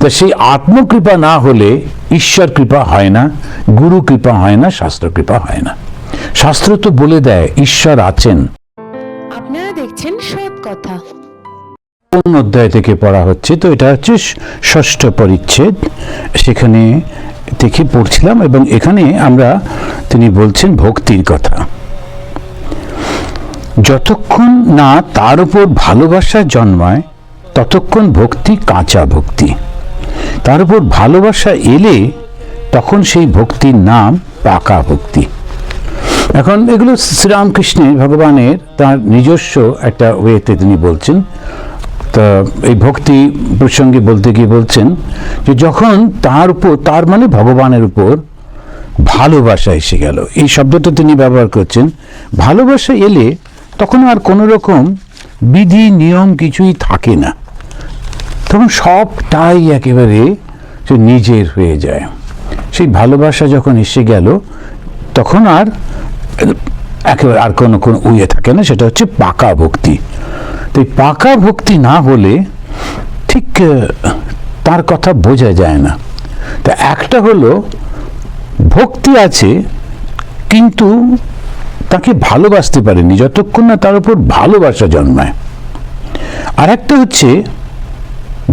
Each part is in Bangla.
তা সেই আত্মকৃপা না হলে ঈশ্বর কৃপা হয় না গুরু কৃপা হয় না শাস্ত্র কৃপা হয় না। শাস্ত্র তো বলে দেয় ঈশ্বর আছেন। আপনারা দেখছেন সৎ কথা। কোন অধ্যায় থেকে পড়া হচ্ছে? তো এটা হচ্ছে ষষ্ঠ পরিচ্ছেদ। সেখানে থেকে পড়ছিলাম এবং এখানে আমরা তিনি বলছেন ভক্তির কথা। যতক্ষণ না তার উপর ভালোবাসা জন্মায় ততক্ষণ ভক্তি কাঁচা ভক্তি। তার উপর ভালোবাসা এলে তখন সেই ভক্তির নাম পাকা ভক্তি। এখন এগুলো শ্রীরামকৃষ্ণের ভগবানের তার নিজস্ব একটা ওয়েতে তিনি বলছেন। তা এই ভক্তি প্রসঙ্গে বলতে গিয়ে বলছেন যে যখন তার উপর, তার মানে ভগবানের উপর ভালোবাসা এসে গেল। এই শব্দটা তিনি ব্যবহার করছেন। ভালোবাসা এলে তখন আর কোনো রকম বিধি, নিয়ম কিছুই থাকে না। তখন সবটাই একেবারে সে নিজের হয়ে যায়। সেই ভালোবাসা যখন এসে গেল, তখন আর একেবারে আর কোনো কোনো উইয়ে থাকে না, সেটা হচ্ছে পাকা ভক্তি। তো এই পাকা ভক্তি না হলে ঠিক তার কথা বোঝা যায় না। তা একটা হলো, ভক্তি আছে, কিন্তু তাকে ভালোবাসতে পারেনি, যতক্ষণ না তার উপর ভালোবাসা জন্মায়। আর একটা হচ্ছে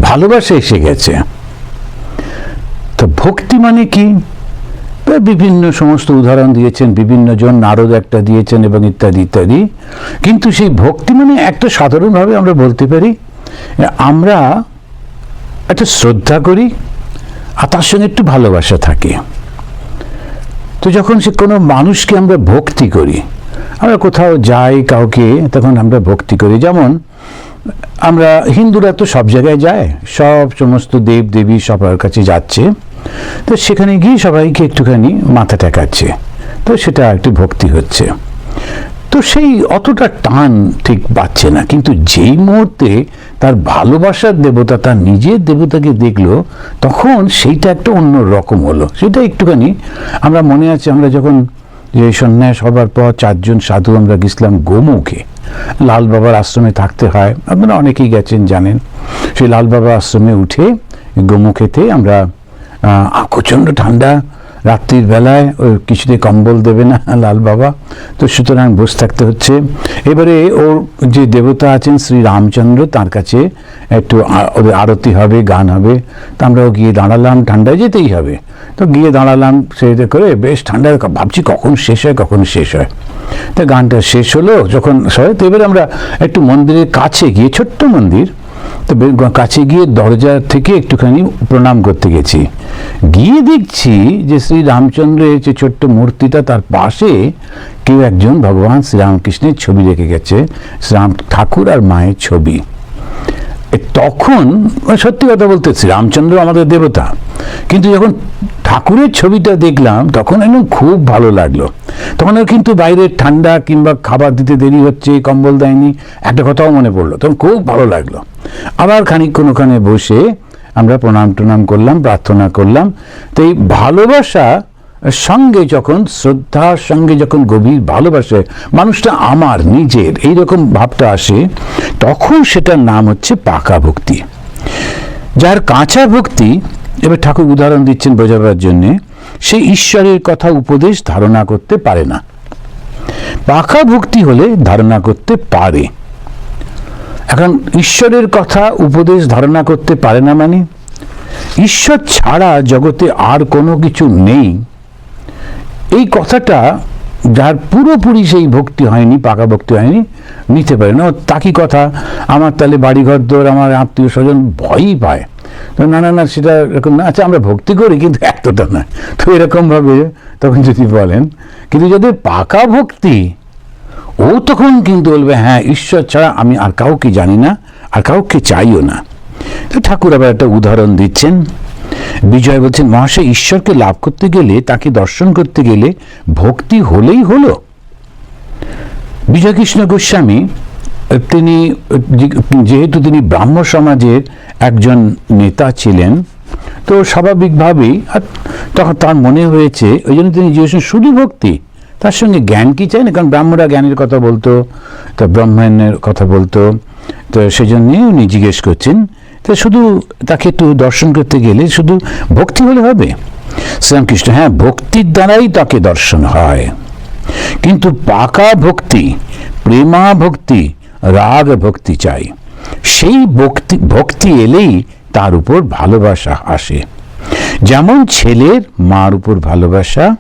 ভালোবাসা এসে গেছে। তো ভক্তি মানে কি? বিভিন্ন সমস্ত উদাহরণ দিয়েছেন বিভিন্ন জন নারদ একটা দিয়েছেন এবং ইত্যাদি ইত্যাদি। কিন্তু সেই ভক্তি মানে একটা সাধারণভাবে আমরা বলতে পারি, আমরা একটা শ্রদ্ধা করি আর তার সঙ্গে একটু ভালোবাসা থাকে। তো যখন সে কোনো মানুষকে আমরা ভক্তি করি, আমরা কোথাও যাই কাউকে, তখন আমরা ভক্তি করি। যেমন আমরা হিন্দুরা তো সব জায়গায় যায়, সব সমস্ত দেব দেবী সবার কাছে যাচ্ছে। তো সেখানে গিয়ে সবাইকে একটুখানি মাথা টেকাচ্ছে তো সেটা একটি ভক্তি হচ্ছে। তো সেই অতটা টান ঠিক পাচ্ছে না। কিন্তু যেই মুহূর্তে তার ভালোবাসার দেবতা তার নিজের দেবতাকে দেখল, তখন সেইটা একটা অন্য রকম হলো। সেটা একটুখানি আমরা মনে আছে, আমরা যখন যে সন্ন্যাস হবার পর চারজন সাধু আমরা গেছিলাম গোমুখে। লাল বাবার আশ্রমে থাকতে হয়। আপনারা অনেকেই গেছেন, জানেন। সেই লাল বাবার আশ্রমে উঠে গোমুখেতে আমরা প্রচণ্ড ঠান্ডা রাত্রির বেলায় ওই কিছুতে কম্বল দেবে না, লাল বাবা। তো সুতরাং বসে থাকতে হচ্ছে। এবারে ওর যে দেবতা আছেন শ্রী রামচন্দ্র, তার কাছে একটু ওদের আরতি হবে, গান হবে। তো আমরাও গিয়ে দাঁড়ালাম, ঠান্ডায় যেতেই হবে। তো গিয়ে দাঁড়ালাম, সেটা করে বেশ ঠান্ডায় ভাবছি কখন শেষ হয়, কখন শেষ হয়। তা গানটা শেষ হলো, যখন হয় তো এবারে আমরা একটু মন্দিরের কাছে গিয়ে, ছোট্ট মন্দির তো কাছে গিয়ে দরজা থেকে একটুখানি প্রণাম করতে গেছি। গিয়ে দেখছি যে শ্রী রামচন্দ্রের যে ছোট্ট মূর্তিটা তার পাশে কেউ একজন ভগবান শ্রীরামকৃষ্ণের ছবি রেখে গেছে শ্রীরাম ঠাকুর আর মায়ের ছবি। তখন মানে সত্যি কথা বলতে শ্রীরামচন্দ্র আমাদের দেবতা। কিন্তু যখন ঠাকুরের ছবিটা দেখলাম, তখন একদম খুব ভালো লাগল। তখন আর কিন্তু বাইরে ঠান্ডা কিংবা খাবার দিতে দেরি হচ্ছে, কম্বল দেয়নি, একটা কথাও মনে পড়ল। তখন খুব ভালো লাগল। আবার খানিকক্ষণ ওখানে বসে আমরা প্রণাম টনাম করলাম, প্রার্থনা করলাম। তো এই ভালোবাসা সঙ্গে যখন, শ্রদ্ধার সঙ্গে যখন গভীর ভালোবাসে, মানুষটা আমার, নিজের এই রকম ভাবটা আসে, তখন সেটার নাম হচ্ছে পাকা ভক্তি। যার কাঁচা ভক্তি এবার ঠাকুর উদাহরণ দিচ্ছেন বোঝাবার জন্যে, সে ঈশ্বরের কথা উপদেশ ধারণা করতে পারে না। পাকা ভক্তি হলে ধারণা করতে পারে। এখন ঈশ্বরের কথা উপদেশ ধারণা করতে পারে না মানে? ঈশ্বর ছাড়া জগতে আর কোনো কিছু নেই। এই কথাটা যার পুরোপুরি সেই ভক্তি হয়নি পাকা ভক্তি হয়নি, নিতে পারে না। তাকি কথা? আমার তাহলে বাড়িঘর দোর, আমার আত্মীয় স্বজন ভয়ই পায়। না না না, সেটা এরকম না। আচ্ছা আমরা ভক্তি করি, কিন্তু এতটা না। তো এরকমভাবে তখন যদি বলেন, কিন্তু যদি পাকা ভক্তি, ও তখন কিন্তু বলবে হ্যাঁ ঈশ্বর ছাড়া আমি আর কাউকে জানি না, আর কাউকে চাইও না। তো ঠাকুর আবার একটা উদাহরণ দিচ্ছেন। বিজয় বলছেন, মহাশয়, ঈশ্বরকে লাভ করতে গেলে, তাকে দর্শন করতে গেলে ভক্তি হলেই হলো। বিজয়কৃষ্ণ গোস্বামী তিনি, যেহেতু তিনি ব্রাহ্ম সমাজের একজন নেতা ছিলেন, তো স্বাভাবিকভাবেই তখন তার মনে হয়েছে, ওই জন্য তিনি জিজ্ঞেস শুধু ভক্তি? তার সঙ্গে জ্ঞান কি চাই? না কারণ ব্রাহ্মরা জ্ঞানের কথা বলতো, তো ব্রহ্মাণ্ডের কথা বলতো, তো সেজন্যই উনি জিজ্ঞেস করছেন, তো শুধু তাকে একটু দর্শন করতে গেলে শুধু ভক্তি হলে হবে? শ্রীরামকৃষ্ণ হ্যাঁ ভক্তির দ্বারাই তাকে দর্শন হয়। কিন্তু পাকা ভক্তি, প্রেমা ভক্তি রাগ ভক্তি চাই। সেই ভক্তি ভক্তি এলেই তার উপর ভালোবাসা আসে। যেমন ছেলের মার উপর ভালোবাসা,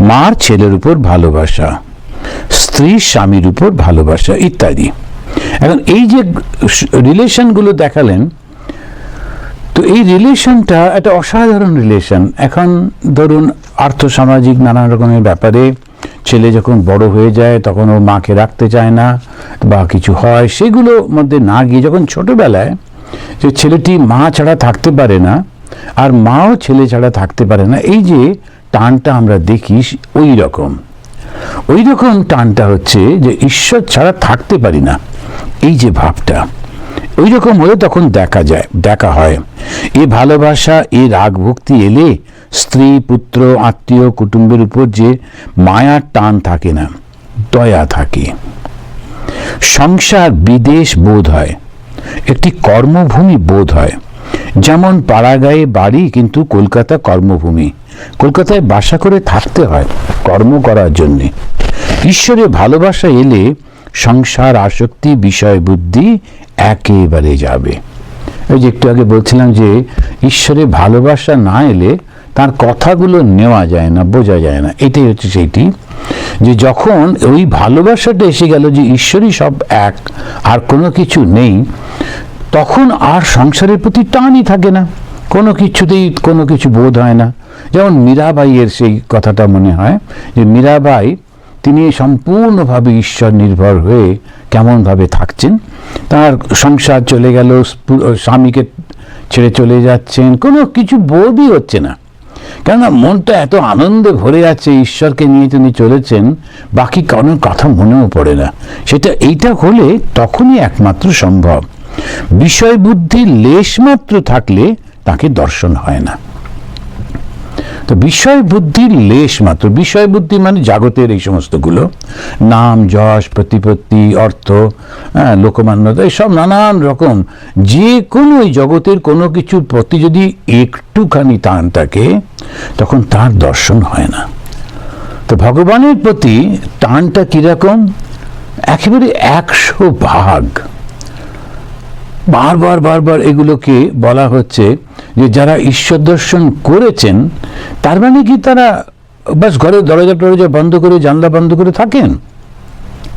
মার ছেলের উপর ভালোবাসা, স্ত্রীর স্বামীর উপর ভালোবাসা ইত্যাদি। এখন এই যে রিলেশনগুলো দেখালেন, তো এই রিলেশনটা একটা অসাধারণ রিলেশন। এখন ধরুন আর্থসামাজিক নানান রকমের ব্যাপারে ছেলে যখন বড় হয়ে যায়, তখন ও মাকে রাখতে চায় না বা কিছু হয়, সেগুলো মধ্যে না গিয়ে যখন ছোটবেলায় যে ছেলেটি মা ছাড়া থাকতে পারে না আর মাও ছেলে ছাড়া থাকতে পারে না, এই যে টানটা আমরা দেখি ওই রকম। ওই রকম টানটা হচ্ছে যে ঈশ্বর ছাড়া থাকতে পারি না। এই যে ভাবটা, ওই রকম হলে তখন দেখা যায়, দেখা হয়। এ ভালোবাসা, এ রাগ ভক্তি এলে স্ত্রী, পুত্র, আত্মীয়, কুটুম্বের উপর যে মায়ার টান থাকে না, দয়া থাকে। সংসার বিদেশ বোধ হয়, একটি কর্মভূমি বোধ হয়। যেমন পাড়াগায়ে বাড়ি, কিন্তু কলকাতা কর্মভূমি। কলকাতায় বাসা করে থাকতে হয়, কর্ম করার জন্যে। ঈশ্বরে ভালোবাসা এলে সংসার, আসক্তি, বিষয় বুদ্ধি একেবারে যাবে। ওই যে একটু আগে বলছিলাম যে, ঈশ্বরে ভালোবাসা না এলে তার কথাগুলো নেওয়া যায় না, বোঝা যায় না। এটাই হচ্ছে সেইটি যে যখন ওই ভালোবাসাটা এসে গেল যে ঈশ্বরই সব এক, আর কোনো কিছু নেই, তখন আর সংসারের প্রতি টানই থাকে না। কোনো কিছুতেই কোনো কিছু বোধ হয় না। যেমন মীরাবাইয়ের সেই কথাটা মনে হয় যে মীরাবাই তিনি সম্পূর্ণভাবে ঈশ্বর নির্ভর হয়ে কেমনভাবে থাকছেন। তার সংসার চলে গেল স্বামীকে ছেড়ে চলে যাচ্ছেন, কোনো কিছু বোধই হচ্ছে না। কেননা মনটা এত আনন্দে ভরে আছে ঈশ্বরকে নিয়ে তিনি চলেছেন, বাকি কোনো কথা মনেও পড়ে না। সেটা এইটা হলে তখনই একমাত্র সম্ভব। বিষয় বুদ্ধি লেশমাত্র থাকলে তাকে দর্শন হয় না। তো বিষয় বুদ্ধির লেশ মাত্র। বিষয় বুদ্ধি মানে জাগতের এই সমস্তগুলো। নাম যশ প্রতিপত্তি অর্থ হ্যাঁ, লোকমান্যতা এসব নানান রকম। যে কোনো এই জগতের কোনো কিছুর প্রতি যদি একটুখানি টান থাকে তখন তার দর্শন হয় না। তো ভগবানের প্রতি টানটা কীরকম? একেবারে একশো ভাগ। বারবার বারবার এগুলোকে বলা হচ্ছে যে যারা ঈশ্বর দর্শন করেছেন, তার মানে কি তারা বাস ঘরে দরজা, টরজা বন্ধ করে, জানলা বন্ধ করে থাকেন?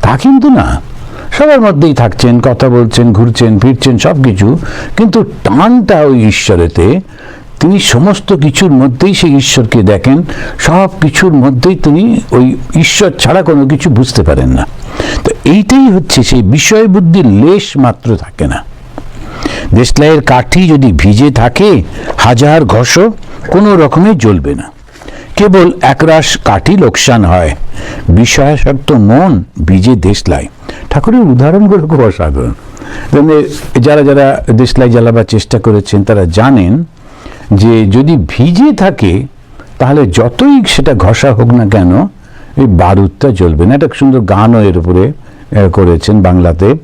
তা কিন্তু না। সবার মধ্যেই থাকছেন, কথা বলছেন, ঘুরছেন, ফিরছেন সব কিছু কিন্তু টানটা ওই ঈশ্বরেতে, তিনি সমস্ত কিছুর মধ্যেই সেই ঈশ্বরকে দেখেন সব কিছুর মধ্যেই তিনি ওই ঈশ্বর ছাড়া কোনো কিছু বুঝতে পারেন না। তো এইটাই হচ্ছে সেই বিষয় বুদ্ধির লেশ মাত্র থাকে না। দেশলাইয়ের কাঠি যদি ভিজে থাকে, হাজার ঘষ, কোনো রকমে জ্বলবে না। কেবল একরাশ কাঠি লোকসান হয়। বিষয়াসক্ত মন ভিজে দেশলাই। ঠাকুরের উদাহরণগুলো খুব অসাধারণ। যারা যারা দেশলাই জ্বালাবার চেষ্টা করেছেন, তারা জানেন যে যদি ভিজে থাকে, তাহলে যতই সেটা ঘষা হোক না কেন, এই বারুদটা জ্বলবে না। একটা সুন্দর গানও এর উপরে করেছেন বাংলাতে।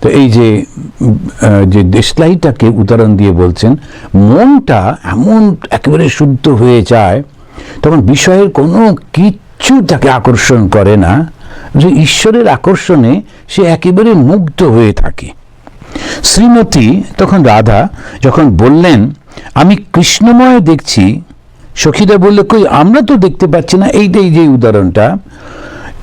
তো এই যে যে দেশলাইটাকে উদাহরণ দিয়ে বলছেন, মনটা এমন একেবারে শুদ্ধ হয়ে যায়, তখন বিষয়ের কোনো কিচ্ছু তাকে আকর্ষণ করে না, যে ঈশ্বরের আকর্ষণে সে একেবারে মুগ্ধ হয়ে থাকে। শ্রীমতী তখন রাধা যখন বললেন, আমি কৃষ্ণময় দেখছি। সখীরা বললে, কই, আমরা তো দেখতে পাচ্ছি না। এইটাই যে উদাহরণটা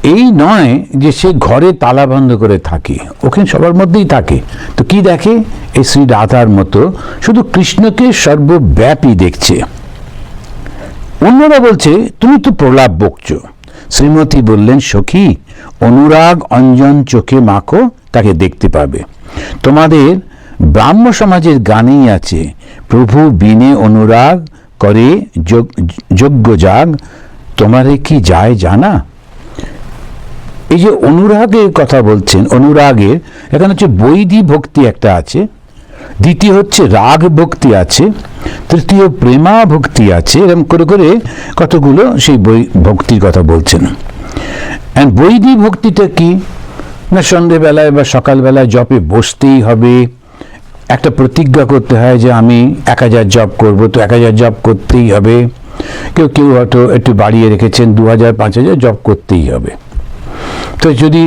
এই নয় যে সে ঘরে তালা বন্ধ করে থাকে, ওখানে সবার মধ্যেই থাকে। তো কি দেখে? এই শ্রী রাধার মতো শুধু কৃষ্ণকে সর্বব্যাপী দেখছে। অন্যরা বলছে, তুমি তো প্রলাপ বকছো। শ্রীমতী বললেন, সখী, অনুরাগ অঞ্জন চোখে মাখো, তাকে দেখতে পাবে। তোমাদের ব্রাহ্ম সমাজের গানেই আছে, প্রভু বিনে অনুরাগ করে যোগ- যোগ্য যাগ, তোমারে কি যায় জানা? এই যে অনুরাগের কথা বলছেন অনুরাগের এখানে হচ্ছে বৈধি ভক্তি একটা আছে, দ্বিতীয় হচ্ছে রাগ ভক্তি আছে, তৃতীয় প্রেমা ভক্তি আছে, এরকম করে করে কতগুলো সেই বই ভক্তির কথা বলছেন। বৈধি ভক্তিটা কি? না সন্ধেবেলায় বা সকালবেলায় জপে বসতেই হবে, একটা প্রতিজ্ঞা করতে হয় যে আমি এক হাজার জব করব, তো এক হাজার জব করতেই হবে। কেউ কেউ হয়তো একটু বাড়িয়ে রেখেছেন, দু হাজার, পাঁচ হাজার জব করতেই হবে। তো যদি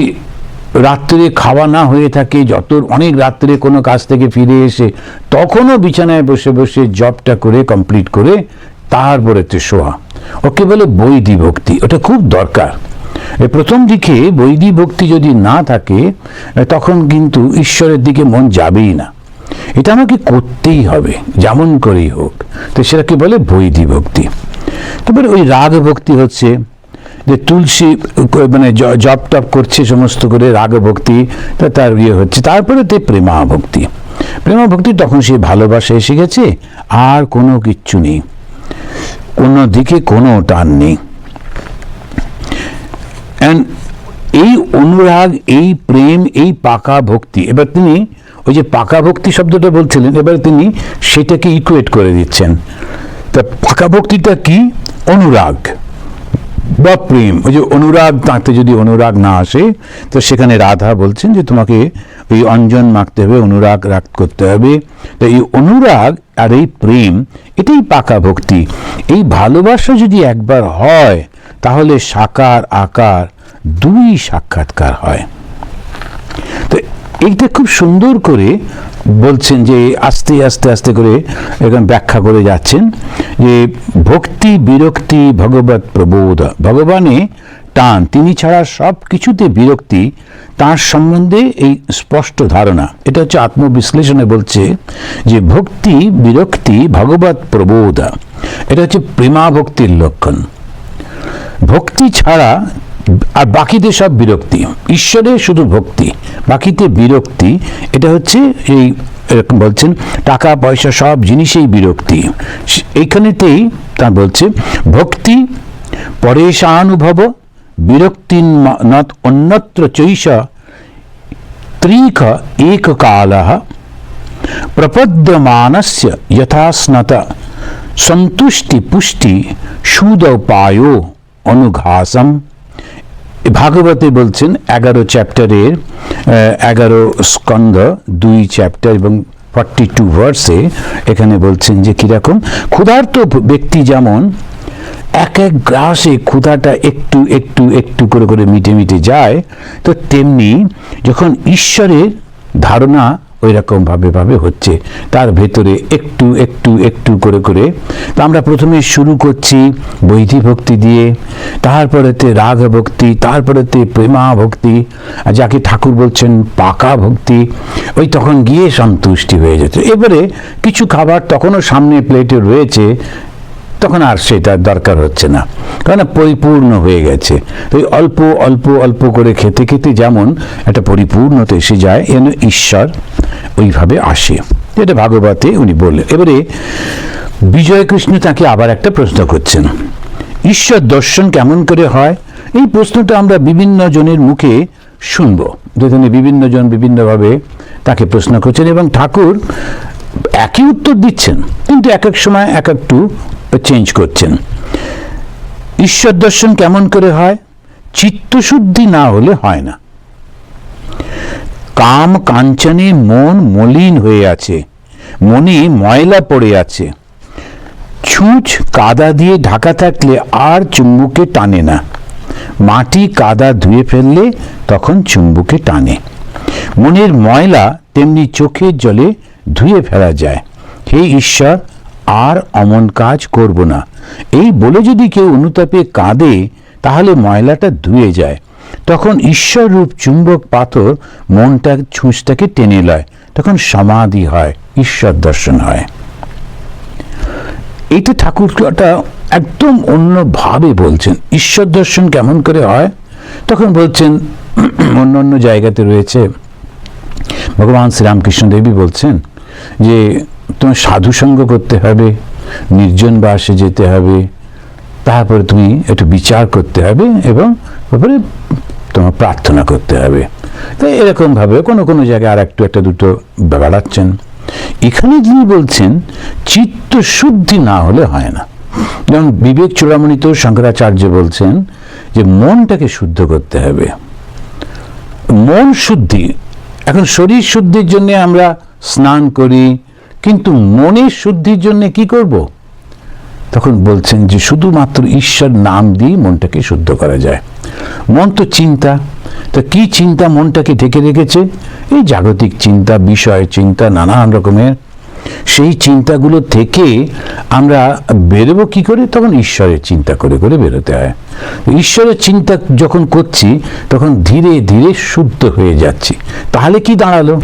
রাত্রে খাওয়া না হয়ে থাকে যত অনেক রাত্রে কোনো কাজ থেকে ফিরে এসে তখনও বিছানায় বসে বসে জবটা করে কমপ্লিট করে তারপরে তো শোয়া। ওকে বলে বৈধি ভক্তি, ওটা খুব দরকার। প্রথম দিকে বৈধি ভক্তি যদি না থাকে তখন কিন্তু ঈশ্বরের দিকে মন যাবেই না। এটা আমাকে করতেই হবে, যেমন করেই হোক। তো সেটাকে বলে বৈধি ভক্তি। তারপরে ওই রাগ ভক্তি হচ্ছে যে তুলসী মানে জপ টপ করছে সমস্ত করে রাগ ভক্তি তার ইয়ে হচ্ছে। তারপরে তে প্রেমা ভক্তি। প্রেমা ভক্তি তখন সে ভালোবাসা এসে গেছে, আর কোনো কিচ্ছু নেই। কোনো দিকে কোনো টান নেই। And এই অনুরাগ, এই প্রেম, এই পাকা ভক্তি, এবার তিনি ওই যে পাকা ভক্তি শব্দটা বলছিলেন, এবার তিনি সেটাকে ইকুয়েট করে দিচ্ছেন। তা পাকা ভক্তিটা কি? অনুরাগ। বা প্রেম, ওই যে অনুরাগ তাঁতে যদি অনুরাগ না আসে, তো সেখানে রাধা বলছেন যে তোমাকে ওই অঞ্জন মাখতে হবে, অনুরাগ রাগ করতে হবে। তো এই অনুরাগ আর এই প্রেম, এটাই পাকা ভক্তি। এই ভালোবাসা যদি একবার হয়, তাহলে সাকার, আকার দুই সাক্ষাৎকার হয়। এইটা খুব সুন্দর করে বলছেন যে আস্তে আস্তে আস্তে করে এখন ব্যাখ্যা করে যাচ্ছেন যে ভক্তি, বিরক্তি ভগবত প্রবোধ। ভগবানে টান, তিনি ছাড়া সব কিছুতে বিরক্তি, তার সম্বন্ধে এই স্পষ্ট ধারণা। এটা হচ্ছে আত্মবিশ্লেষণে বলছে যে ভক্তি, বিরক্তি ভগবত প্রবোধ, এটা হচ্ছে প্রেমা ভক্তির লক্ষণ। ভক্তি ছাড়া আর বাকিতে সব বিরক্তি। ঈশ্বরে শুধু ভক্তি। বাকিতে বিরক্তি, এটা হচ্ছে এই, এরকম বলছেন, টাকা, পয়সা সব জিনিসেই বিরক্তি। এইখানেতেই তা বলছে, ভক্তি পরেশানুভব বিরক্তি অন্যত্র চৈষ ত্রিক এককাল প্রপদ্যমানস্য যথাস্নত সন্তুষ্টি পুষ্টি সুদপায় অনুঘাসম। ভাগবতে বলছেন এগারো চ্যাপ্টারের এগারো স্কন্ধ, দুই চ্যাপ্টার এবং ফর্টি টু ভার্সে এখানে বলছেন যে কীরকম, ক্ষুধার্ত ব্যক্তি যেমন এক এক গ্রাসে ক্ষুধাটা একটু একটু একটু করে করে মিটে মিটে যায়, তো তেমনি যখন ঈশ্বরের ধারণা ওই রকম ভাবে হচ্ছে। তার ভেতরে একটু একটু একটু করে করে। তো আমরা প্রথমে শুরু করছি বৈধি ভক্তি দিয়ে, তারপরেতে রাগ ভক্তি, তারপরেতে প্রেমা ভক্তি, আর যাকে ঠাকুর বলছেন পাকা ভক্তি, ওই তখন গিয়ে সন্তুষ্টি হয়ে যেত। এবারে কিছু খাবার তখনও সামনে প্লেটে রয়েছে তখন আর সেটা দরকার হচ্ছে না। কারণ পরিপূর্ণ হয়ে গেছে। তো অল্প অল্প অল্প করে খেতে খেতে যেমন একটা পরিপূর্ণতা এসে যায় এন ঈশ্বর ওইভাবে আসে। এটা ভাগবতে উনি বললেন। এবারে বিজয় কৃষ্ণ তাকে আবার একটা প্রশ্ন করছেন। ঈশ্বর দর্শন কেমন করে হয়? এই প্রশ্নটা আমরা বিভিন্ন জনের মুখে শুনব। যেখানে বিভিন্ন জন বিভিন্নভাবে তাকে প্রশ্ন করছেন এবং ঠাকুর একই উত্তর দিচ্ছেন। কিন্তু এক এক সময় এক একটু চেঞ্জ করছেন। ঈশ্বর দর্শন কেমন করে হয়? চিত্তশুদ্ধি না হলে হয় না। কাম কাঞ্চনে মন মলিন হয়ে আছে, মনে ময়লা পড়ে আছে। ছুঁচ কাদা দিয়ে ঢাকা থাকলে আর চুম্বুকে টানে না। মাটি কাদা ধুয়ে ফেললে তখন চুম্বুকে টানে। মনের ময়লা তেমনি চোখের জলে ধুয়ে ফেলা যায়। হে ঈশ্বর আর অমন কাজ করব না। এই বলে যদি কেউ অনুতাপে কাঁদে, তাহলে ময়লাটা ধুয়ে যায়। তখন ঈশ্বররূপ চুম্বক পাথর মনটা ছুঁচটাকে টেনে লয়। তখন সমাধি হয়, ঈশ্বর দর্শন হয়। এইটা ঠাকুরটা একদম অন্যভাবে বলছেন, ঈশ্বর দর্শন কেমন করে হয়? তখন বলছেন, অন্য অন্য জায়গাতে রয়েছে, ভগবান শ্রীরামকৃষ্ণ দেবী বলছেন যে তোমার সাধু সঙ্গ করতে হবে, নির্জন বাসে যেতে হবে, তারপরে তুমি একটু বিচার করতে হবে এবং তারপরে তোমার প্রার্থনা করতে হবে। তাই এরকমভাবে কোনো কোনো জায়গায় আর একটু একটা দুটো বাড়াচ্ছেন। এখানে যিনি বলছেন, চিত্ত শুদ্ধি না হলে হয় না। যেমন বিবেক চূড়ামণিতেও শঙ্করাচার্য বলছেন যে, মনটাকে শুদ্ধ করতে হবে। মন শুদ্ধি, এখন শরীর শুদ্ধির জন্য আমরা স্নান করি কিন্তু মনের শুদ্ধির জন্য কি করব? তখন বলছেন যে শুধুমাত্র ঈশ্বর নাম দিয়ে মনটাকে শুদ্ধ করা যায়। মন তো চিন্তা। তো কি চিন্তা মনটাকে ঢেকে রেখেছে? এই জাগতিক চিন্তা, বিষয় চিন্তা, নানান রকমের। সেই চিন্তাগুলো থেকে আমরা বেরোবো কি করে? তখন ঈশ্বরের চিন্তা করে করে বেরোতে হয়। ঈশ্বরের চিন্তা যখন করছি, তখন ধীরে ধীরে শুদ্ধ হয়ে যাচ্ছি। তাহলে কি দাঁড়াল?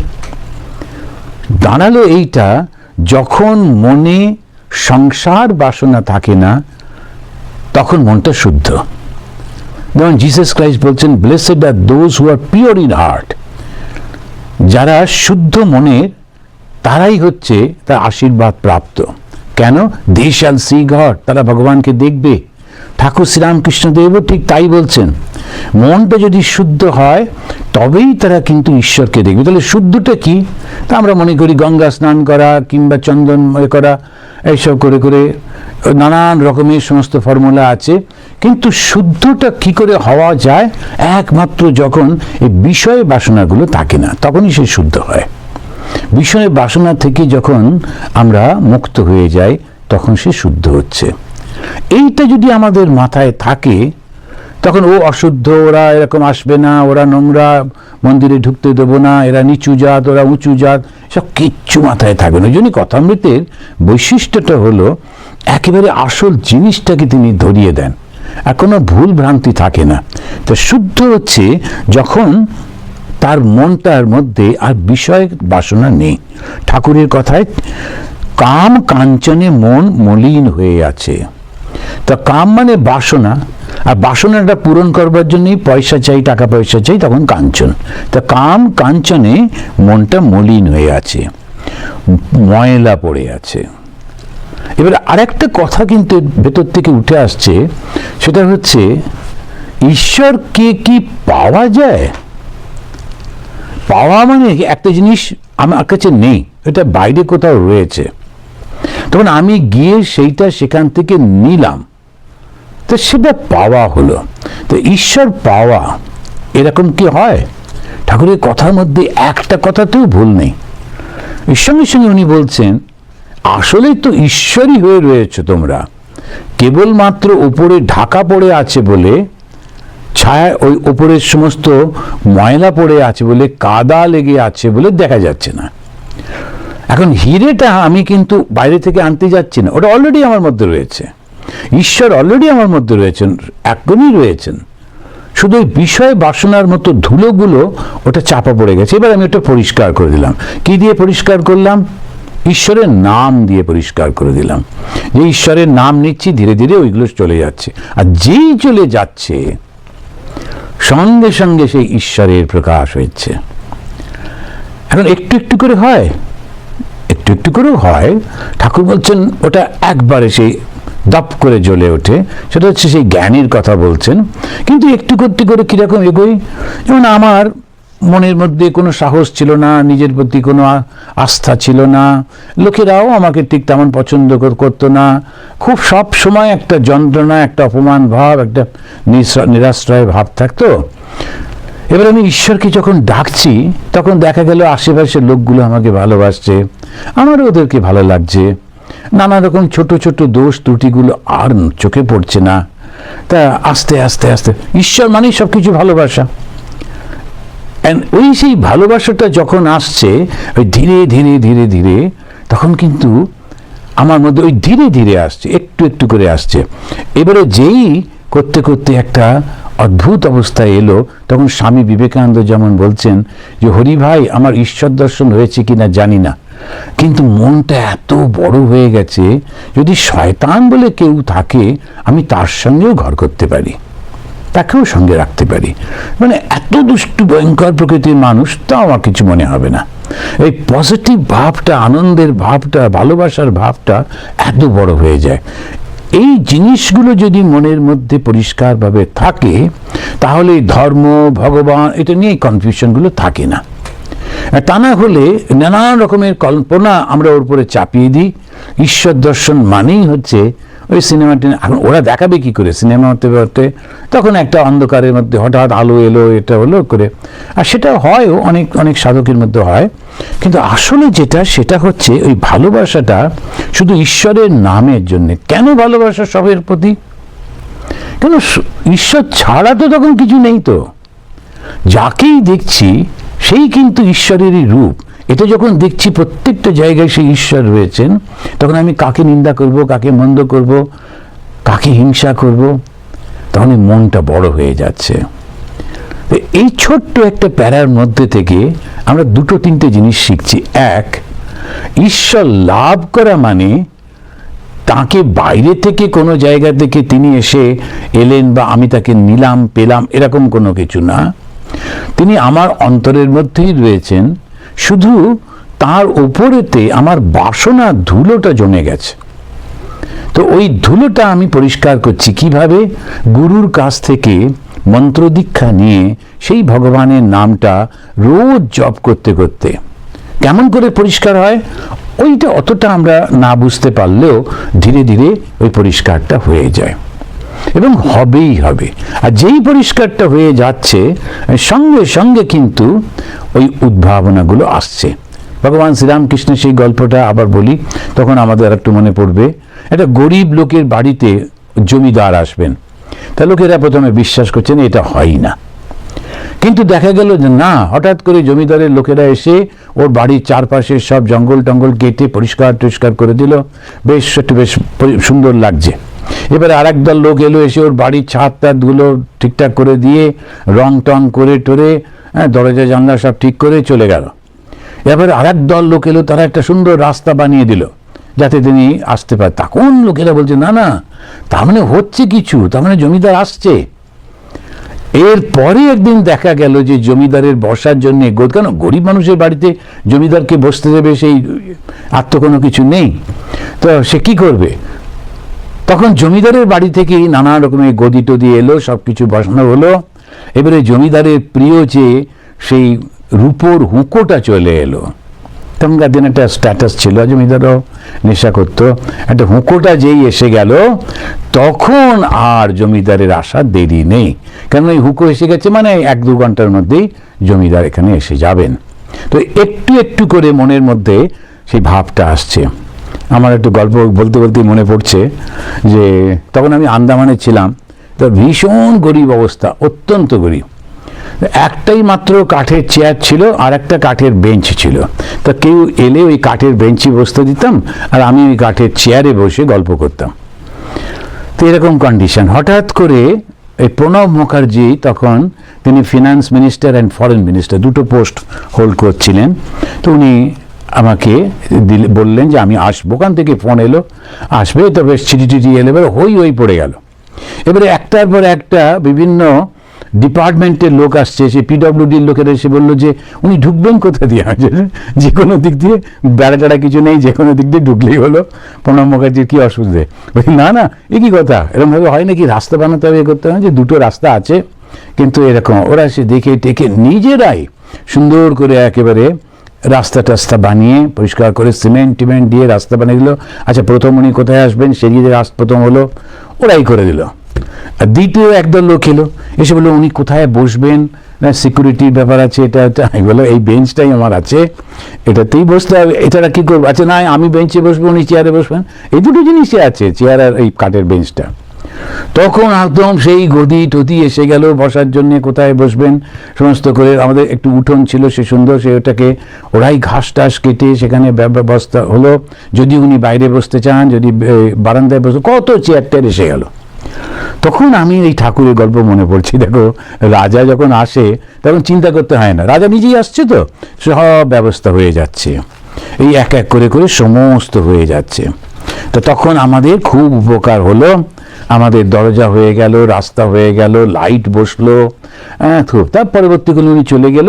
দাঁড়াল এইটা, যখন মনে সংসার বাসনা থাকে না, তখন মনটা শুদ্ধ। যেমন জিসাস ক্রাইস্ট বলছেন blessed are those who are pure in heart যারা শুদ্ধ মনের তারাই হচ্ছে তার আশীর্বাদ প্রাপ্ত। কেন? দে শ্যাল সি গড তারা ভগবানকে দেখবে। ঠাকুর শ্রীরামকৃষ্ণদেবও ঠিক তাই বলছেন। মনটা যদি শুদ্ধ হয়, তবেই তারা কিন্তু ঈশ্বরকে দেখবে। তাহলে শুদ্ধটা কি? তা আমরা মনে করি গঙ্গা স্নান করা কিংবা চন্দন করা, এইসব করে করে নানান রকমের সমস্ত ফর্মুলা আছে। কিন্তু শুদ্ধটা কি করে হওয়া যায়? একমাত্র যখন এই বিষয় বাসনাগুলো থাকে না, তখনই সে শুদ্ধ হয়। বিষয়ের বাসনা থেকে যখন আমরা মুক্ত হয়ে যাই, তখন সে শুদ্ধ হচ্ছে। এইটা যদি আমাদের মাথায় থাকে, তখন ও অশুদ্ধ, ওরা এরকম আসবে না, ওরা নোংরা, মন্দিরে ঢুকতে দেবো না, এরা নিচু জাত, ওরা উঁচু জাত সব কিচ্ছু মাথায় থাকবে না। ওই জন্যই কথামৃতের বৈশিষ্ট্যটা হলো, একেবারে আসল জিনিসটাকে তিনি ধরিয়ে দেন। আর কোনো ভুল ভ্রান্তি থাকে না। তো শুদ্ধ হচ্ছে যখন তার মনটার মধ্যে আর বিষয় বাসনা নেই। ঠাকুরের কথায় কাম কাঞ্চনে মন মলিন হয়ে আছে। তা কাম মানে বাসনা, আর বাসনাটা পূরণ করবার জন্যই পয়সা চাই, টাকা পয়সা চাই, তখন কাঞ্চন। তা কাম কাঞ্চনে মনটা মলিন হয়ে আছে, ময়লা পড়ে আছে। এবার আরেকটা কথা কিন্তু ভেতর থেকে উঠে আসছে, সেটা হচ্ছে ঈশ্বরকে কি পাওয়া যায়? পাওয়া মানে একটা জিনিস আমার কাছে নেই, এটা বাইরে কোথাও রয়েছে। তখন আমি গিয়ে সেইটা সেখান থেকে নিলাম। তো সেটা পাওয়া হলো। তো ঈশ্বর পাওয়া এরকম কি হয়? ঠাকুরের কথার মধ্যে একটা কথাতেও ভুল নেই। সঙ্গে সঙ্গে উনি বলছেন, আসলেই তো ঈশ্বরই হয়ে রয়েছে তোমরা। কেবলমাত্র ওপরে ঢাকা পড়ে আছে বলে ছায়া ওই ওপরের সমস্ত ময়লা পড়ে আছে বলে, কাদা লেগে আছে বলে দেখা যাচ্ছে না। এখন হিরেটা আমি কিন্তু বাইরে থেকে আনতে যাচ্ছি না। ওটা অলরেডি আমার মধ্যে রয়েছে। ঈশ্বর অলরেডি আমার মধ্যে রয়েছেন একদমই রয়েছেন। শুধু ওই বিষয় বাসনার মতো ধুলোগুলো ওটা চাপা পড়ে গেছে। এবার আমি ওটা পরিষ্কার করে দিলাম। কি দিয়ে পরিষ্কার করলাম? ঈশ্বরের নাম দিয়ে পরিষ্কার করে দিলাম। যে ঈশ্বরের নাম নিচ্ছি, ধীরে ধীরে ওইগুলো চলে যাচ্ছে। আর যেই চলে যাচ্ছে, সঙ্গে সঙ্গে সেই ঈশ্বরের প্রকাশ হয়েছে। এখন একটু একটু করে হয়। একটু একটু করেও হয়। ঠাকুর বলছেন, ওটা একবারে সেই দপ করে জ্বলে ওঠে। সেটা হচ্ছে সেই জ্ঞানীর কথা বলছেন। কিন্তু একটু করতে করে কীরকম এগোই? যেমন আমার মনের মধ্যে কোনো সাহস ছিল না, নিজের প্রতি কোনো আস্থা ছিল না। লোকেরাও আমাকে ঠিক তেমন পছন্দ কর- করতো না। খুব সব সময় একটা যন্ত্রণা, একটা অপমান ভাব, একটা নিরাশ্রয় ভাব থাকতো। এবার আমি ঈশ্বরকে যখন ডাকছি, তখন দেখা গেল আশেপাশের লোকগুলো আমাকে ভালোবাসছে আমারও ওদেরকে ভালো লাগছে। নানা রকম ছোট ছোট দোষ ত্রুটিগুলো আর চোখে পড়ছে না। তা আস্তে আস্তে আস্তে, ঈশ্বর মানেই সব কিছু ভালোবাসা ওই সেই ভালোবাসাটা যখন আসছে, ওই ধীরে ধীরে ধীরে ধীরে, তখন কিন্তু আমার মধ্যে ওই ধীরে ধীরে আসছে, একটু একটু করে আসছে। এবারে যেই করতে করতে একটা অদ্ভুত অবস্থায় এলো। তখন স্বামী বিবেকানন্দ যেমন বলছেন যে, হরি ভাই, আমার ঈশ্বর দর্শন হয়েছে কিনা জানি না। কিন্তু মনটা এত বড় হয়ে গেছে, যদি শয়তান বলে কেউ থাকে, আমি তার সঙ্গেও ঘর করতে পারি, তাকেও সঙ্গে রাখতে পারি। মানে এত দুষ্টু, ভয়ঙ্কর প্রকৃতির মানুষ তা আমার কিছু মনে হবে না। এই পজিটিভ ভাবটা, আনন্দের ভাবটা, ভালোবাসার ভাবটা এত বড় হয়ে যায়। এই জিনিসগুলো যদি মনের মধ্যে পরিষ্কারভাবে থাকে, তাহলে ধর্ম, ভগবান, এটা নিয়ে কনফিউশনগুলো থাকে না। তা না হলে নানান রকমের কল্পনা আমরা ওর উপরে চাপিয়ে দিই। ঈশ্বর দর্শন মানেই হচ্ছে ওই সিনেমাটি এখন ওরা দেখাবে কি করে সিনেমা হতে হতে? তখন একটা অন্ধকারের মধ্যে হঠাৎ আলো এলো, এটা হলো করে। আর সেটা হয়ও অনেক অনেক সাধকের মধ্যে হয়। কিন্তু আসলে যেটা, সেটা হচ্ছে ওই ভালোবাসাটা শুধু ঈশ্বরের নামের জন্যে। কেন ভালোবাসা সবের প্রতি? কেন ঈশ্বর ছাড়া তো তখন কিছু নেই তো। যাকেই দেখছি, সেই কিন্তু ঈশ্বরেরই রূপ। এটা যখন দেখছি প্রত্যেকটা জায়গায় সেই ঈশ্বর রয়েছেন, তখন আমি কাকে নিন্দা করব, কাকে মন্দ করব, কাকে হিংসা করব, তখন মনটা বড় হয়ে যাচ্ছে। এই ছোট্ট একটা প্যারার মধ্যে থেকে আমরা দুটো তিনটে জিনিস শিখছি। এক, ঈশ্বর লাভ করা মানে তাকে বাইরে থেকে কোনো জায়গা থেকে তিনি এসে এলেন বা আমি তাকে নিলাম, পেলাম, এরকম কোনো কিছু না। তিনি আমার অন্তরের মধ্যেই রয়েছেন। শুধু তার উপরেতে আমার বাসনা ধুলোটা জমে গেছে। তো ওই ধুলোটা আমি পরিষ্কার করছি কীভাবে? গুরুর কাছ থেকে মন্ত্র দীক্ষা নিয়ে সেই ভগবানের নামটা রোজ জপ করতে করতে। কেমন করে পরিষ্কার হয়? ওইটা অতটা আমরা না বুঝতে পারলেও ধীরে ধীরে ওই পরিষ্কারটা হয়ে যায়। এবং হবেই হবে। আর যেই পরিষ্কারটা হয়ে যাচ্ছে, সঙ্গে সঙ্গে কিন্তু ওই উদ্ভাবনাগুলো আসছে। ভগবান শ্রীরামকৃষ্ণের সেই গল্পটা আবার বলি, তখন আমাদের আর একটু মনে পড়বে। একটা গরিব লোকের বাড়িতে জমিদার আসবেন, তা লোকেরা প্রথমে বিশ্বাস করছেন এটা হয় না। কিন্তু দেখা গেল যে না, হঠাৎ করে জমিদারের লোকেরা এসে ওর বাড়ির চারপাশে সব জঙ্গল টঙ্গল কেটে পরিষ্কার টরিষ্কার করে দিল। বেশ, একটু বেশ সুন্দর লাগছে। এবারে আর দল লোক এলো এসে ওর বাড়ির ছাদ টাদগুলো ঠিকঠাক করে দিয়ে রং টং করে টরে হ্যাঁ, দরজা জানলা সব ঠিক করে চলে গেল। এবারে আর দল লোক এলো তারা একটা সুন্দর রাস্তা বানিয়ে দিল যাতে তিনি আসতে পারে। তখন লোকেরা বলছে না না তার মানে হচ্ছে কিছু তার মানে জমিদার আসছে। এরপরে একদিন দেখা গেল যে জমিদারের বসার জন্য কেন? গরিব মানুষের বাড়িতে জমিদারকে বসতে দেবে সেই আর তো কোনো কিছু নেই। তো সে কি করবে? তখন জমিদারের বাড়ি থেকে নানা রকমের গদি টদি এলো সব কিছু বসানো হলো। এবারে জমিদারের প্রিয় যে সেই রূপোর হুঁকোটা চলে এলো। তখনকার দিন একটা স্ট্যাটাস ছিল, জমিদারও নেশা করতো। একটা হুঁকোটা যেই এসে গেল, তখন আর জমিদারের আসার দেরি নেই। কারণ ওই হুঁকো এসে গেছে মানে এক দু ঘণ্টার মধ্যেই জমিদার এখানে এসে যাবেন। তো একটু একটু করে মনের মধ্যে সেই ভাবটা আসছে। আমার একটু গল্প বলতে বলতেই মনে পড়ছে যে তখন আমি আন্দামানে ছিলাম, তো ভীষণ গরিব অবস্থা, অত্যন্ত গরিব। একটাই মাত্র কাঠের চেয়ার ছিল আর একটা কাঠের বেঞ্চ ছিল। তা কেউ এলে ওই কাঠের বেঞ্চে বসতে দিতাম আর আমি ওই কাঠের চেয়ারে বসে গল্প করতাম। তো এরকম কন্ডিশন হঠাৎ করে এই প্রণব মুখার্জি তখন তিনি finance minister and foreign minister দুটো পোস্ট হোল্ড করছিলেন। তো উনি আমাকে দিলে, বললেন যে আমি আসব। ওখান থেকে ফোন এলো। আসবে তো বেশ চিঠি টিটি এলে এবার হই হই পড়ে গেল। এবারে একটার পর একটা বিভিন্ন ডিপার্টমেন্টের লোক আসছে সে পিডব্লিউডির লোকেরা এসে বলল যে, উনি ঢুকবেন কোথা দিয়ে? যে কোনো দিক দিয়ে বেড়া টেড়া কিছু নেই, যে কোনো দিক দিয়ে ঢুকলেই হলো। প্রণব মুখার্জির কি অসুবিধে? বলি, না না, এ কী কথা? এরকমভাবে হয় নাকি? রাস্তা বানাতে হবে, এ করতে হয় যে, দুটো রাস্তা আছে। কিন্তু এরকম, ওরা সে দেখে টেকে নিজেরাই সুন্দর করে একেবারে রাস্তা টাস্তা বানিয়ে, পরিষ্কার করে সিমেন্ট টিমেন্ট দিয়ে রাস্তা বানিয়ে দিল। আচ্ছা প্রথম উনি কোথায় আসবেন? সেদিকে রাস্তা প্রথম হলো, ওরাই করে দিল। আর দ্বিতীয় একদল লোক এলো, এসে বলল, উনি কোথায় বসবেন? না সিকিউরিটির ব্যাপার আছে, এটা আমি বললাম, এই বেঞ্চটাই আমার আছে, এটাতেই বসতে হবে। এছাড়া কী করব? আচ্ছা না, আমি বেঞ্চে বসবো, উনি চেয়ারে বসবেন। এই দুটো জিনিসই আছে চেয়ার আর এই কাঠের বেঞ্চটা। তখন একদম সেই গদি টদি এসে গেল বসার জন্য, কোথায় বসবেন? সমস্ত করে আমাদের একটু উঠোন ছিল, সে সুন্দর, সে ওটাকে ওরাই ঘাস টাস কেটে সেখানে ব্যবস্থা হলো। যদি উনি বাইরে বসতে চান, যদি বারান্দায় বসতে কত চেয়ার টেয়ার এসে গেল। তখন আমি এই ঠাকুরের গল্প মনে পড়ছি। দেখো, রাজা যখন আসে, তখন চিন্তা করতে হয় না। রাজা নিজেই আসছে তো, সব ব্যবস্থা হয়ে যাচ্ছে। এই এক এক করে করে সমস্ত হয়ে যাচ্ছে। তো তখন আমাদের খুব উপকার হলো। আমাদের দরজা হয়ে গেল, রাস্তা হয়ে গেল লাইট বসল। হ্যাঁ তার পরবর্তীকালে উনি চলে গেল।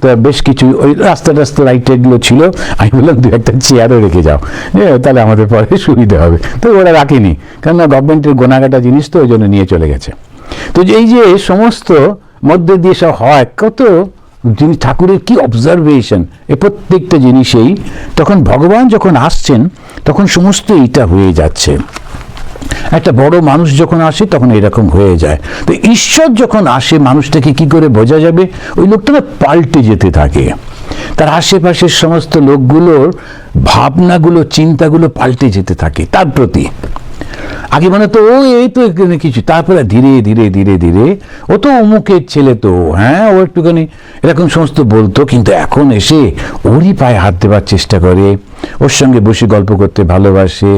তো বেশ কিছু ওই রাস্তা রাস্তা লাইটেগুলো ছিল। আমি বললাম দু একটা চেয়ারও রেখে যাও। তাহলে আমাদের পরে সুবিধা হবে। তো ওরা রাখেনি। কেননা গভর্নমেন্টের গোনাগাটা জিনিস তো ওই জন্য নিয়ে চলে গেছে। তো এই যে সমস্ত মধ্যে দিয়ে সব হয়, কত জিনিস, ঠাকুরের কি অবজারভেশন এ প্রত্যেকটা জিনিসেই তখন ভগবান যখন আসছেন, তখন সমস্ত এইটা হয়ে যাচ্ছে। একটা বড় মানুষ যখন আসে, তখন এরকম হয়ে যায়। তো ঈশ্বর যখন আসে, মানুষটাকে কি করে বোঝা যাবে? ওই লোকটা না পাল্টে যেতে থাকে। তার আশেপাশের সমস্ত লোকগুলোর ভাবনাগুলো, চিন্তাগুলো পাল্টে যেতে থাকে, তার প্রতি। আগে মানে তো ও এই তো কিছু, তারপরে ধীরে ধীরে ধীরে ধীরে, ও তো অমুকের ছেলে তো হ্যাঁ ও একটুখানি এরকম সমস্ত বলতো, কিন্তু এখন এসে ওরই পায়ে হাত দেওয়ার চেষ্টা করে, ওর সঙ্গে বসে গল্প করতে ভালোবাসে,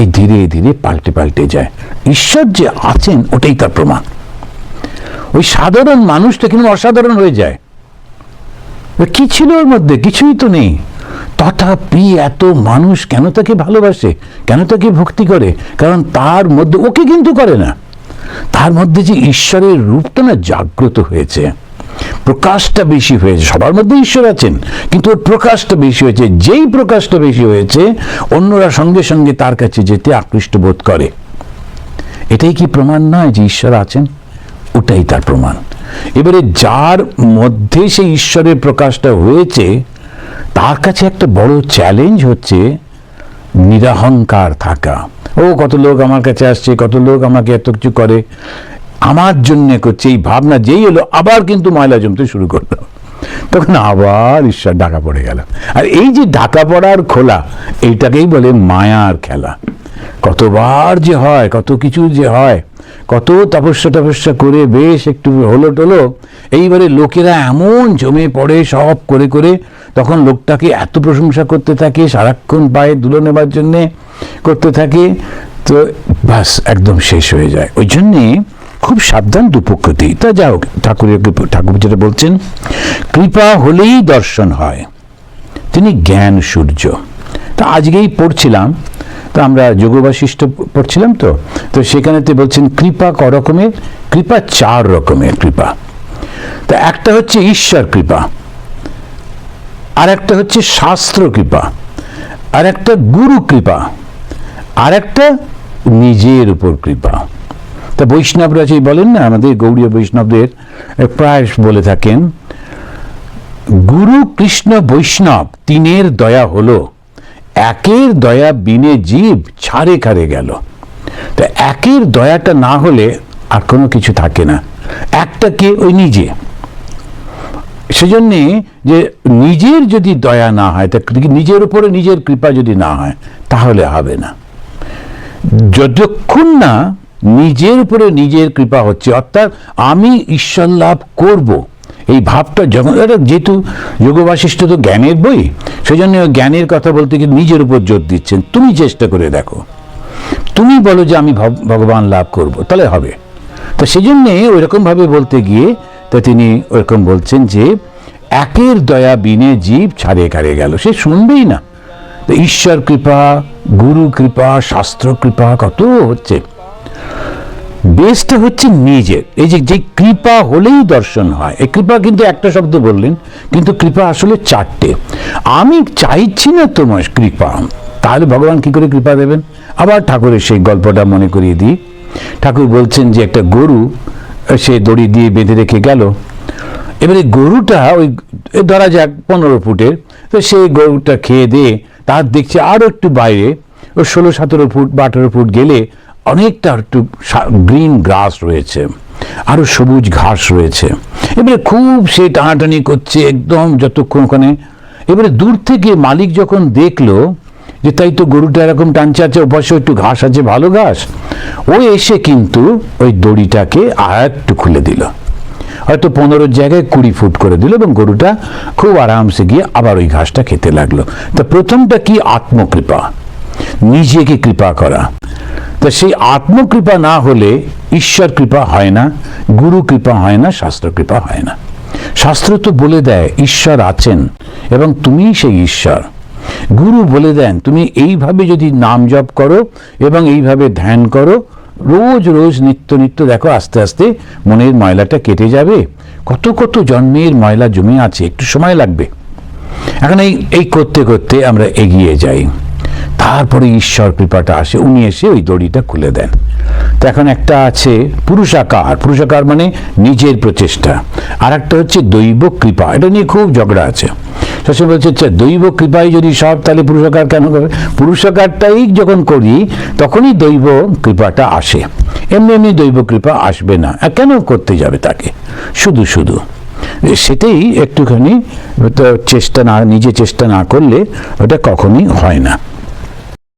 এই ধীরে ধীরে পাল্টে পাল্টে যায়। ঈশ্বর যে আছেন, ওটাই তার প্রমাণ। ওই সাধারণ মানুষটা কিন্তু অসাধারণ হয়ে যায়। কি ছিল ওর মধ্যে? কিছুই তো নেই। তথাপি এত মানুষ কেন তাকে ভালোবাসে? কেন তাকে ভক্তি করে? কারণ তার মধ্যে, ওকে কিন্তু করে না। তার মধ্যে যে ঈশ্বরের রূপটা না জাগ্রত হয়েছে। প্রকাশটা বেশি হয়েছে, সবার মধ্যে ঈশ্বর আছেন, কিন্তু ওর প্রকাশটা বেশি হয়েছে, যেই প্রকাশটা বেশি হয়েছে, অন্যরা সঙ্গে সঙ্গে তার কাছে যেতে আকৃষ্ট বোধ করে। এটাই কি প্রমাণ নয় যে ঈশ্বর আছেন? ওটাই তার প্রমাণ। এবারে যার মধ্যে সেই ঈশ্বরের প্রকাশটা হয়েছে তার কাছে একটা বড় চ্যালেঞ্জ হচ্ছে নিরাহংকার থাকা। ও, কত লোক আমার কাছে আসছে, কত লোক আমাকে এত কিছু করে। আমার জন্য করছে এই ভাবনা, যেই হলো, আবার কিন্তু ময়লা জমতে শুরু করল। তখন আবার ঈশ্বর ঢাকা পড়ে গেল। আর এই যে ঢাকা পড়ার খোলা, এইটাকেই বলে মায়ার খেলা। কতবার যে হয়, কত কিছু যে হয় কত তপস্যা তপস্যা করে বেশ একটু হলো টলো এইবারে লোকেরা এমন জমে পড়ে সব করে করে, তখন লোকটাকে এত প্রশংসা করতে থাকে, সারাক্ষণ পায়ে দুলো নেবার জন্যে করতে থাকে, তো বাস একদম শেষ হয়ে যায়। ওই জন্যে খুব সাবধান দুপক্ষতেই তা যা হোক, ঠাকুরের ঠাকুর যেটা বলছেন, কৃপা হলেই দর্শন হয়। তিনি জ্ঞান সূর্য। তা আজকেই পড়ছিলাম তো আমরা যোগ বাশিষ্ঠ পড়ছিলাম তো তো সেখানে সেখানেতে বলছেন, কৃপা ক রকমের? কৃপা চার রকমের কৃপা। তা একটা হচ্ছে ঈশ্বর কৃপা আর একটা হচ্ছে শাস্ত্র কৃপা আর একটা গুরু কৃপা আর একটা নিজের উপর কৃপা। তা বৈষ্ণবরা যে বলেন না, আমাদের গৌড়ীয় বৈষ্ণবদের প্রায় বলে থাকেন, গুরু কৃষ্ণ বৈষ্ণব, তিনের দয়া হলো। একের দয়া বিনে জীব ছাড়ে খারে গেল। তা একের দয়াটা না হলে আর কোনো কিছু থাকে না। একটা কে? ওই নিজে। সেজন্যে যে নিজের যদি দয়া না হয়, তা নিজের উপরে নিজের কৃপা যদি না হয়, তাহলে হবে না। যতক্ষণ না নিজের উপরে নিজের কৃপা হচ্ছে, অর্থাৎ আমি ঈশ্বর লাভ করব এই ভাবটা যখন যেহেতু যোগ বাশিষ্ঠ তো জ্ঞানের বই সেই জন্য জ্ঞানের কথা বলতে গিয়ে নিজের উপর জোর দিচ্ছেন। তুমি চেষ্টা করে দেখো। তুমি বলো যে আমি ভগ- ভগবান লাভ করব, তাহলে হবে। তো সেই জন্যে ওইরকমভাবে বলতে গিয়ে, তো তিনি ওরকম বলছেন যে, একের দয়া বিনে জীব ছাড়ে কারে গেল। সে শুনবেই না। ঈশ্বর কৃপা, গুরু কৃপা, শাস্ত্র কৃপা, কত হচ্ছে। বেসটা হচ্ছে নিজের। এই যে যে কৃপা হলেই দর্শন হয়। এই কৃপা কিন্তু একটা শব্দ বললেন, কিন্তু কৃপা আসলে চারটে। আমি চাইছি না তোমার কৃপা। তাহলে ভগবান কি করে কৃপা দেবেন? আবার ঠাকুরের সেই গল্পটা মনে করিয়ে দিই। ঠাকুর বলছেন যে একটা গরু, সে দড়ি দিয়ে বেঁধে রেখে গেল। এবারে গরুটা ওই ধরা যাক পনেরো ফুটের, তো সেই গরুটা খেয়ে দিয়ে তার দেখছে আরও একটু বাইরে, ও ষোলো, সতেরো ফুট বা আঠেরো ফুট গেলে অনেকটা একটু গ্রিন গ্রাস রয়েছে আরও সবুজ ঘাস রয়েছে। এবারে খুব সে টানাটানি করছে একদম যতক্ষণ ওখানে। এবারে দূর থেকে মালিক যখন দেখল যে তাই তো গরুটা এরকম টানছে আছে ওপাশে একটু ঘাস আছে, ভালো ঘাস। ও এসে কিন্তু ওই দড়িটাকে আর একটু খুলে দিল। হয়তো পনেরোর জায়গায় কুড়ি ফুট করে দিল এবং গরুটা খুব আরামসে গিয়ে আবার ওই ঘাসটা খেতে লাগল। তা প্রথমটা কি আত্মকৃপা? নিজেকে কৃপা করা। তা সেই আত্মকৃপা না হলে ঈশ্বর কৃপা হয় না, গুরু কৃপা হয় না, শাস্ত্র কৃপা হয় না। শাস্ত্র তো বলে দেয়, ঈশ্বর আছেন এবং তুমিই সেই ঈশ্বর। গুরু বলে দেন, তুমি এইভাবে যদি নাম জপ করো এবং এইভাবে ধ্যান করো, রোজ রোজ নিত্য নিত্য দেখো, আস্তে আস্তে মনের ময়লাটা কেটে যাবে। কত কত জন্মের ময়লা জমে আছে, একটু সময় লাগবে। এখন এই এই করতে করতে আমরা এগিয়ে যাই। তারপরে ঈশ্বর কৃপাটা আসে উনি এসে ওই দড়িটা খুলে দেন। তো এখন একটা আছে পুরুষাকার। পুরুষাকার মানে নিজের প্রচেষ্টা। আর একটা হচ্ছে দৈব কৃপা। এটা নিয়ে খুব ঝগড়া আছে। সবসময় বলছে "আচ্ছা, দৈব কৃপায় যদি সব তাহলে পুরুষকার কেন করে? পুরুষাকারটাই যখন করি তখনই দৈব কৃপাটা আসে। এমনি এমনি দৈব কৃপা আসবে না। কেন করতে যাবে তাকে? শুধু শুধু। সেটাই একটুখানি চেষ্টা না নিজে চেষ্টা না করলে ওটা কখনই হয় না।